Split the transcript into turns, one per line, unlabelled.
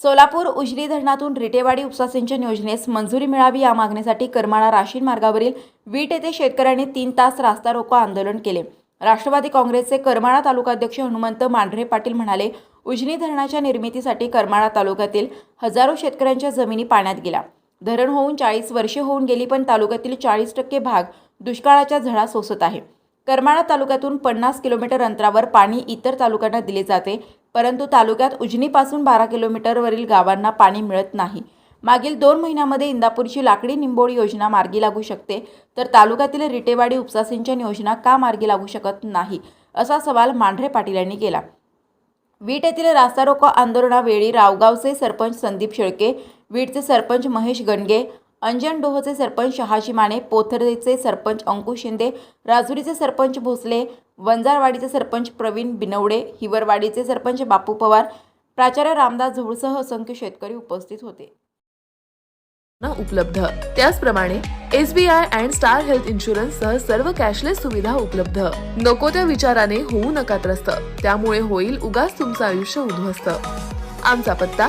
सोलापूर उजनी धरणातून रिटेवाडी उपसा सिंचन योजनेस मंजुरी मिळावी या मागणीसाठी करमाळा राशीन मार्गावरील वीट येथे शेतकऱ्यांनी तीन तास रास्ता रोको आंदोलन केले. राष्ट्रवादी काँग्रेसचे करमाळा तालुकाध्यक्ष हनुमंत मांढरे पाटील म्हणाले उजनी धरणाच्या निर्मितीसाठी करमाळा तालुक्यातील हजारो शेतकऱ्यांच्या जमिनी पाण्यात गेल्या. धरण होऊन चाळीस वर्षे होऊन गेली पण तालुक्यातील चाळीस टक्के भाग दुष्काळाच्या झळा सोसत आहे. करमाळा तालुक्यातून पन्नास किलोमीटर अंतरावर पाणी इतर तालुक्यांना दिले जाते परंतु तालुक्यात उजनीपासून बारा किलोमीटरवरील गावांना पाणी मिळत नाही. मागील दोन महिन्यामध्ये इंदापूरची लाकडी निंबोळी योजना मार्गी लागू शकते तर तालुक्यातील रिटेवाडी उपसा सिंचन योजना का मार्गी लागू शकत नाही असा सवाल मांढरे पाटील यांनी केला. वीट येथील रास्ता रोको आंदोलनावेळी रावगावचे सरपंच संदीप शेळके वीटचे सरपंच महेश गणगे अंजन डोहचे सरपंच शहाजी माने पोथरेचे सरपंच अंकुश शिंदे राजुरीचे सरपंच भोसले वंजारवाडीचे सरपंच प्रवीण बिनवडे हिवरवाडीचे सरपंच बापू पवार प्राचार्य रामदास झोळसह असंख्य शेतकरी उपस्थित होते.
ना उपलब्ध. त्याचप्रमाणे S B I and star health insurance सह सर्व कॅशलेस सुविधा उपलब्ध. नको त्या विचाराने होऊ नका त्रस्त. त्यामुळे होईल उगाच तुमचं आयुष्य उद्ध्वस्त. आमचा पत्ता